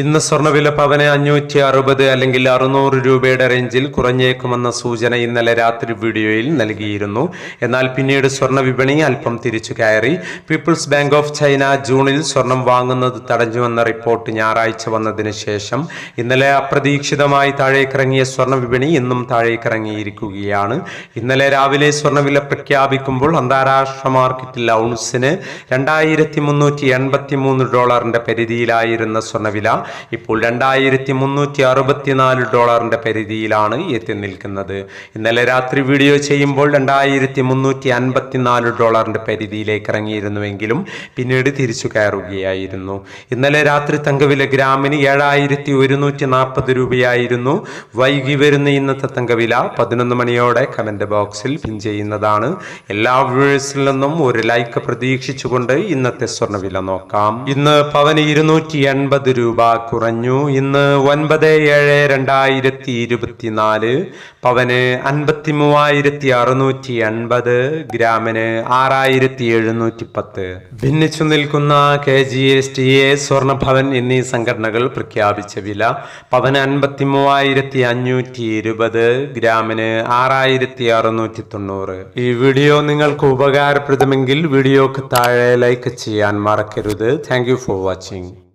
ഇന്ന് സ്വർണവില പവന് അഞ്ഞൂറ്റി അറുപത് അല്ലെങ്കിൽ അറുന്നൂറ് രൂപയുടെ റേഞ്ചിൽ കുറഞ്ഞേക്കുമെന്ന സൂചന ഇന്നലെ രാത്രി വീഡിയോയിൽ നൽകിയിരുന്നു. എന്നാൽ പിന്നീട് സ്വർണ വിപണി അല്പം തിരിച്ചു കയറി. പീപ്പിൾസ് ബാങ്ക് ഓഫ് ചൈന ജൂണിൽ സ്വർണം വാങ്ങുന്നത് തടഞ്ഞുവെന്ന റിപ്പോർട്ട് ഞായറാഴ്ച വന്നതിന് ശേഷം ഇന്നലെ അപ്രതീക്ഷിതമായി താഴേക്കിറങ്ങിയ സ്വർണ വിപണി ഇന്നും താഴേക്കിറങ്ങിയിരിക്കുകയാണ്. ഇന്നലെ രാവിലെ സ്വർണവില പ്രഖ്യാപിക്കുമ്പോൾ അന്താരാഷ്ട്ര മാർക്കറ്റിൽ ഔൺസിന് രണ്ടായിരത്തി മുന്നൂറ്റി എൺപത്തി മൂന്ന് ഡോളറിന്റെ പരിധിയിലായിരുന്ന സ്വർണവില ഇപ്പോൾ രണ്ടായിരത്തി മുന്നൂറ്റി അറുപത്തിനാല് ഡോളറിന്റെ പരിധിയിലാണ് എത്തി നിൽക്കുന്നത് ഇന്നലെ രാത്രി വീഡിയോ ചെയ്യുമ്പോൾ രണ്ടായിരത്തി മുന്നൂറ്റി അൻപത്തിനാല് ഡോളറിന്റെ പരിധിയിലേക്ക് ഇറങ്ങിയിരുന്നുവെങ്കിലും പിന്നീട് തിരിച്ചു കയറുകയായിരുന്നു. ഇന്നലെ രാത്രി തങ്കവില ഗ്രാമിന് ഏഴായിരത്തി ഒരുന്നൂറ്റി നാൽപ്പത് രൂപയായിരുന്നു. വൈകി വരുന്ന ഇന്നത്തെ തങ്കവില പതിനൊന്ന് മണിയോടെ കമന്റ് ബോക്സിൽ പിൻ ചെയ്യുന്നതാണ്. എല്ലാ വ്യൂവേഴ്സിൽ നിന്നും ഒരു ലൈക്ക് പ്രതീക്ഷിച്ചുകൊണ്ട് ഇന്നത്തെ സ്വർണവില നോക്കാം. ഇന്ന് പവന് ഇരുന്നൂറ്റി എൺപത് രൂപ. കുറഞ്ഞു. ഇന്ന് ഒൻപത് ഏഴ് രണ്ടായിരത്തി ഇരുപത്തിനാല് പവന് അൻപത്തി മൂവായിരത്തി അറുന്നൂറ്റി എൺപത് ഗ്രാമിന് ആറായിരത്തി എഴുന്നൂറ്റി പത്ത് ഭിന്നിച്ചു നിൽക്കുന്ന K G S T A സ്വർണഭവൻ എന്നീ സംഘടനകൾ പ്രഖ്യാപിച്ച വില പവന് അൻപത്തി മൂവായിരത്തി അഞ്ഞൂറ്റി ഇരുപത് ഗ്രാമിന് ആറായിരത്തി അറുന്നൂറ്റി തൊണ്ണൂറ് ഈ വീഡിയോ നിങ്ങൾക്ക് ഉപകാരപ്രദമെങ്കിൽ വീഡിയോക്ക് താഴെ ലൈക്ക് ചെയ്യാൻ മറക്കരുത്. Thank you for watching.